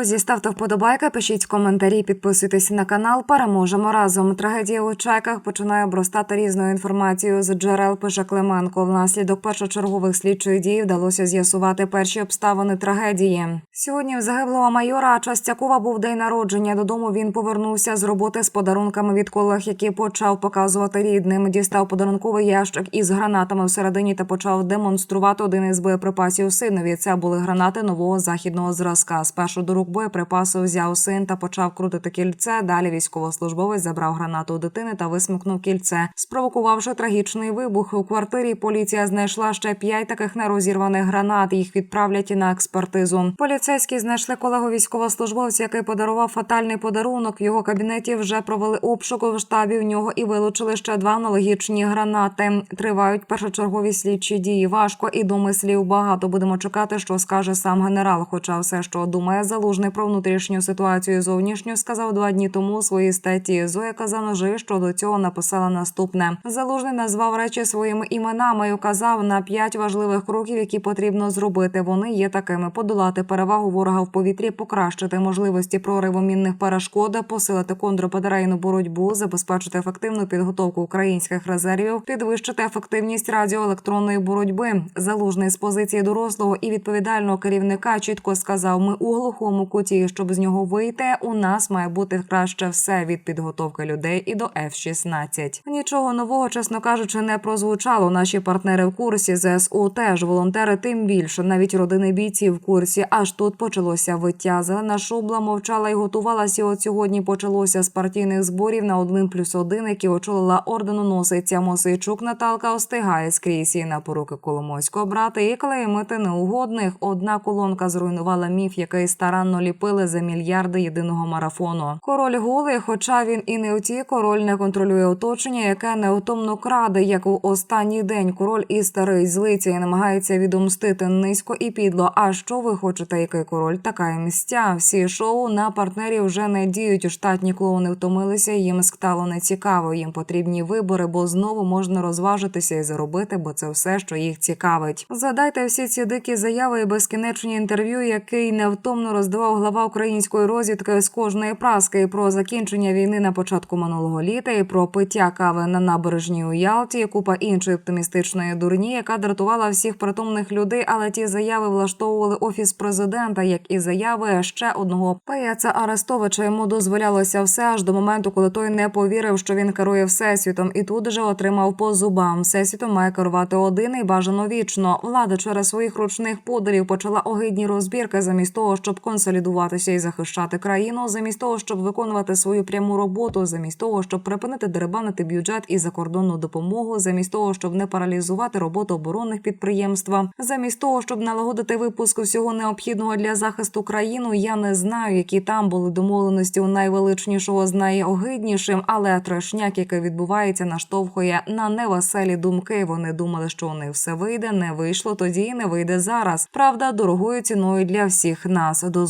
Друзі, ставте вподобайки, пишіть коментарі, підписуйтесь на канал. Переможемо разом. Трагедія у чайках починає обростати різною інформацією з джерел. Пише Клименко. Внаслідок першочергових слідчих дій вдалося з'ясувати перші обставини трагедії. Сьогодні в загиблого майора Частякова був день народження. Додому він повернувся з роботи з подарунками від колег, які почав показувати рідним. Дістав подарунковий ящик із гранатами всередині та почав демонструвати один із боєприпасів синові. Це були гранати нового західного зразка. Спершу до рук боєприпасу взяв син та почав крутити кільце. Далі військовослужбовець забрав гранату у дитини та висмикнув кільце, спровокувавши трагічний вибух. У квартирі поліція знайшла ще п'ять таких нерозірваних гранат. Їх відправлять на експертизу. Поліцейські знайшли колегу військовослужбовця, який подарував фатальний подарунок. В його кабінеті вже провели обшук у штабі в нього і вилучили ще два аналогічні гранати. Тривають першочергові слідчі дії. Важко і домислів багато. Будемо чекати, що скаже сам генерал. Хоча все, що думає залужний про внутрішню ситуацію і зовнішню, сказав два дні тому у своїй статті. Зоя Казаножи, що до цього написала наступне. Залужний назвав речі своїми іменами і указав на п'ять важливих кроків, які потрібно зробити. Вони є такими: подолати перевагу ворога в повітрі, покращити можливості прориву мінних перешкод, посилити контрбатарейну боротьбу, забезпечити ефективну підготовку українських резервів, підвищити ефективність радіоелектронної боротьби. Залужний з позиції дорослого і відповідального керівника чітко сказав: ми у глухому куті, щоб з нього вийти. У нас має бути краще все від підготовки людей і до F-16. Нічого нового, чесно кажучи, не прозвучало. Наші партнери в курсі ЗСУ теж волонтери, тим більше навіть родини бійців в курсі. Аж тут почалося виття. Зелена шубла мовчала і готувалася. От сьогодні почалося з партійних зборів на один плюс один, які очолила орденоносиця Мосейчук Наталка остигає скрізь і на поруки Коломойського брата і клеймити неугодних. Одна колонка зруйнувала міф, який старанно ліпили за мільярди єдиного марафону. Король голий, хоча він і не оті, король не контролює оточення, яке неутомно краде, як у останній день. Король і старий злиться і намагається відомстити низько і підло. А що ви хочете, який король? Така і місця. Всі шоу на партнерів вже не діють. Штатні клоуни втомилися. Їм стало не цікаво. Їм потрібні вибори, бо знову можна розважитися і заробити, бо це все, що їх цікавить. Згадайте всі ці дикі заяви і безкінечні інтерв'ю, який невтомно роздавав глава української розвідки з кожної праски про закінчення війни на початку минулого літа, і про пиття кави на набережній у Ялті, купа іншої оптимістичної дурні, яка дратувала всіх притомних людей. Але ті заяви влаштовували офіс президента, як і заяви ще одного паяця Арестовича. Йому дозволялося все аж до моменту, коли той не повірив, що він керує всесвітом, і тут же отримав по зубам. Всесвітом має керувати один і бажано вічно. Влада через своїх ручних подалів почала огидні розбірки замість того, щоб консолідуватися і захищати країну, замість того, щоб виконувати свою пряму роботу, замість того, щоб припинити деребанити бюджет і закордонну допомогу, замість того, щоб не паралізувати роботу оборонних підприємств, замість того, щоб налагодити випуск всього необхідного для захисту країну. Я не знаю, які там були домовленості у найвеличнішого з найогиднішим, але трешняк, який відбувається, наштовхує на невеселі думки. Вони думали, що у них все вийде, не вийшло тоді і не вийде зараз. Правда, дорогою ціною для всіх нас. До